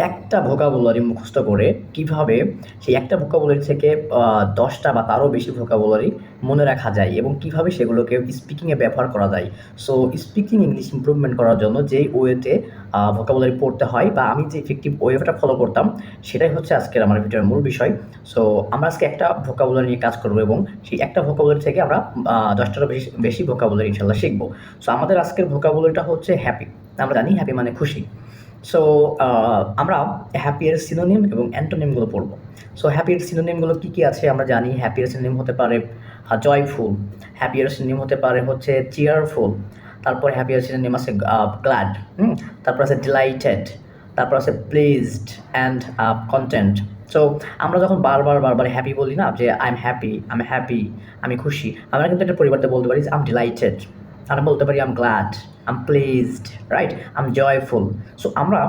একটা ভোকাবুলারি মুখস্থ করে কীভাবে সেই একটা ভোকাবুলারি থেকে দশটা বা তারও বেশি ভোকাবুলারি মনে রাখা যায় এবং কীভাবে সেগুলোকে স্পিকিংয়ে ব্যবহার করা যায়। সো স্পিকিং ইংলিশ ইমপ্রুভমেন্ট করার জন্য যেই ওয়েতে ভোকাবুলারি পড়তে হয় বা আমি যে ইফেক্টিভ ওয়েটা ফলো করতাম, সেটাই হচ্ছে আজকের আমার ভিডিওর মূল বিষয়। সো আমরা আজকে একটা ভোকাবুলারি নিয়ে কাজ করব এবং সেই একটা ভোকাবুলারি থেকে আমরা দশটারও বেশি বেশি ভোকাবুলারি ইনশাল্লাহ শিখব। সো আমাদের আজকের ভোকাবুলারিটা হচ্ছে হ্যাপি আমরা জানি হ্যাপি মানে খুশি। সো আমরা হ্যাপিয়ের সিনোনিম এবং অ্যান্টোনিমগুলো পড়ব। সো হ্যাপিয়ের সিনোনিমগুলো কী কী আছে? আমরা জানি হ্যাপিয়ের সিনোনিম হতে পারে জয়ফুল হ্যাপিয়ের সিনোনিম হতে পারে হচ্ছে চিয়ারফুল তারপর হ্যাপিয়ের সিনোনিম আছে গ্ল্যাড তারপর আছে ডিলাইটেড তারপর আছে প্লেজড অ্যান্ড কন্টেন্ট সো আমরা যখন বারবার বারবার হ্যাপি বলি না, যে I am happy I am happy আমি খুশি, আমরা কিন্তু একটা পরিবর্তে বলতে পারি আম ডিলাইটেড আমরা বলতে পারি I'm glad I'm pleased right I'm joyful so আমরা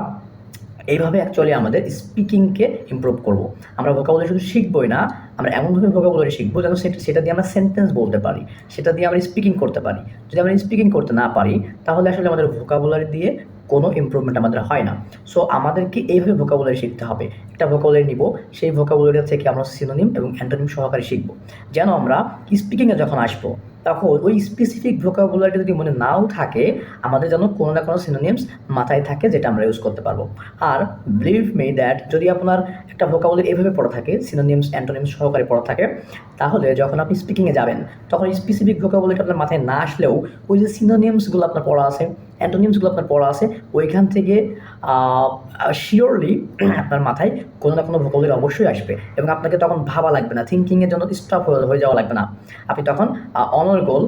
এইভাবে অ্যাকচুয়ালি আমাদের স্পিকিংকে ইমপ্রুভ করব। আমরা ভোকাবুলারি শুধু শিখবই না, আমরা এমনভাবে ভোকাবুলারি শিখব যেন সেটা সেটা দিয়ে আমরা সেন্টেন্স বলতে পারি, সেটা দিয়ে আমরা স্পিকিং করতে পারি। যদি আমরা স্পিকিং করতে না পারি, তাহলে আসলে আমাদের ভোকাবুলারি দিয়ে কোনো ইমপ্রুভমেন্ট আমাদের হয় না। সো আমাদেরকে এইভাবে ভোকাবুলারি শিখতে হবে। একটা ভোকাবুলারি নিব, সেই ভোকাবুলারি থেকে আমরা সিনোনিম এবং অ্যান্টোনিম সহকারে শিখব। যেন আমরা স্পিকিংয়ে যখন আসব তখন ওই স্পেসিফিক ভোকাবুলারিটা যদি মনে নাও থাকে, আমাদের যেন কোনো না কোনো সিনোনিমস মাথায় থাকে যেটা আমরা ইউজ করতে পারব। আর বিলিভ মে দ্যাট যদি আপনার একটা ভোকাবুলারি এভাবে পড়া থাকে সিনোনিমস অ্যান্টোনিমস সহকারে পড়া থাকে, তাহলে যখন আপনি স্পিকিংয়ে যাবেন, তখন স্পেসিফিক ভোকাবুলারিটা আপনার মাথায় না আসলেও ওই যে সিনোনিমসগুলো আপনার পড়া আছে অ্যান্টোনিমসগুলো আপনার পড়া আছে, ওইখান থেকে শিওরলি আপনার মাথায় কোনো না কোনো ভোকাবুলারি অবশ্যই আসবে এবং আপনাকে তখন ভাবা লাগবে না থিঙ্কিংয়ের জন্য স্টপ হয়ে যাওয়া লাগবে না। আপনি তখন অনর্গোল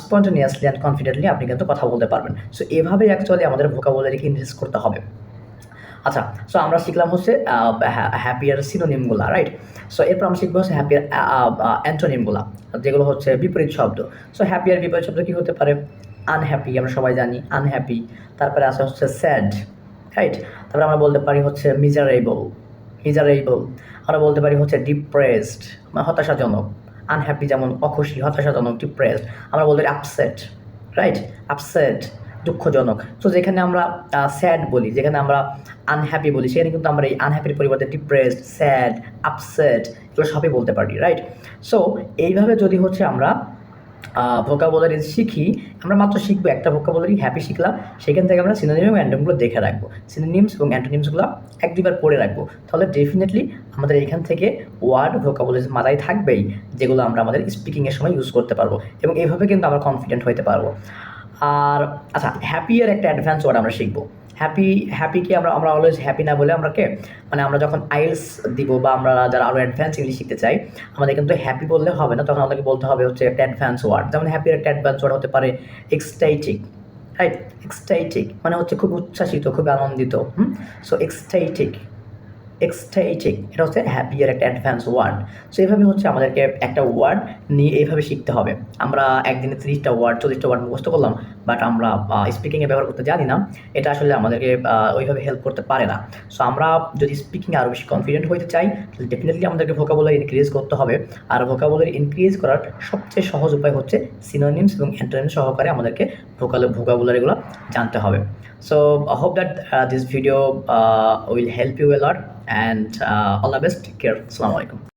স্পন্টেনিয়াসলি অ্যান্ড কনফিডেন্টলি আপনি কিন্তু কথা বলতে পারবেন। সো এভাবেই অ্যাকচুয়ালি আমাদের ভোকাবুলারিকে ইনক্রিজ করতে হবে। আচ্ছা সো আমরা শিখলাম হচ্ছে হ্যাপিয়ার সিনোনিমগুলা রাইট সো এরপর আমরা শিখব হচ্ছে হ্যাপিয়ার অ্যান্টোনিমগুলা যেগুলো হচ্ছে বিপরীত শব্দ। সো হ্যাপিয়ার বিপরীত শব্দ কী হতে পারে? আনহ্যাপি আমরা সবাই জানি আনহ্যাপি তারপরে আছে হচ্ছে স্যাড রাইট তারপরে আমরা বলতে পারি হচ্ছে মিজারেবল মিজারেবল আমরা বলতে পারি হচ্ছে ডিপ্রেসড মানে হতাশাজনক আনহ্যাপি যেমন অখুশি, হতাশাজনক ডিপ্রেসড আমরা বলতে পারি আপসেট রাইট আপসেট দুঃখজনক. তো যেখানে আমরা স্যাড বলি, যেখানে আমরা আনহ্যাপি বলি, সেখানে কিন্তু আমরা এই আনহ্যাপির পরিবর্তে ডিপ্রেসড স্যাড আপসেট এগুলো সবই বলতে পারি রাইট সো এইভাবে যদি হচ্ছে আমরা ভোকাবুলারি শিখি। আমরা মাত্র শিখব একটা ভোকাবুলারি হ্যাপি শিখলাম, সেখান থেকে আমরা সিনোনিম এবং অ্যান্টোনিমগুলো দেখে রাখব। সিনোনিমস এবং অ্যান্টোনিমসগুলো এক দুবার পড়ে রাখব। তাহলে ডেফিনেটলি আমাদের এখান থেকে ওয়ার্ড ভোকাবুলারি মাথায় থাকবেই, যেগুলো আমরা আমাদের স্পিকিংয়ের সময় ইউজ করতে পারব এবং এইভাবে কিন্তু আমরা কনফিডেন্ট হতে পারব। আর আচ্ছা হ্যাপিয়ার একটা অ্যাডভান্স ওয়ার্ড আমরা শিখব। হ্যাপি হ্যাপি কি আমরা আমরা অলওয়েজ হ্যাপি না বলে আমরাকে মানে আমরা যখন আইলস দিব বা আমরা যারা আরও অ্যাডভান্স ইংলিশ শিখতে চাই, আমাদের কিন্তু হ্যাপি বললে হবে না, তখন আমাদেরকে বলতে হবে হচ্ছে একটা অ্যাডভান্স ওয়ার্ড যেমন হ্যাপির একটা অ্যাডভান্স ওয়ার্ড হতে পারে এক্সটাইটিক রাইট এক্সটাইটিক মানে হচ্ছে খুব উচ্ছ্বাসিত, খুব আনন্দিত, হুম? সো এক্সটাইটিক এক্সটাইটিক এটা হচ্ছে হ্যাপিয়ার একটা অ্যাডভান্স ওয়ার্ড সো এইভাবে হচ্ছে আমাদেরকে একটা ওয়ার্ড নিয়ে এইভাবে শিখতে হবে। আমরা একদিনে তিরিশটা ওয়ার্ড চল্লিশটা ওয়ার্ড মুখস্থ করলাম বাট আমরা স্পিকিংয়ে ব্যবহার করতে জানি না। এটা আসলে আমাদেরকে ওইভাবে হেল্প করতে পারে না। সো আমরা যদি স্পিকিংয়ে আরও বেশি কনফিডেন্ট হতে চাই তাহলে ডেফিনেটলি আমাদেরকে ভোকাবুলারি ইনক্রিজ করতে হবে। আর ভোকাবুলারি ইনক্রিজ করার সবচেয়ে সহজ উপায় হচ্ছে সিনোনিমস এবং অ্যান্টোনিমস সহকারে আমাদেরকে ভোকাল ভোকাবুলারিগুলো জানতে হবে। So hope that this video will help you a lot and uh, all the best. Take care. Assalamu alaikum.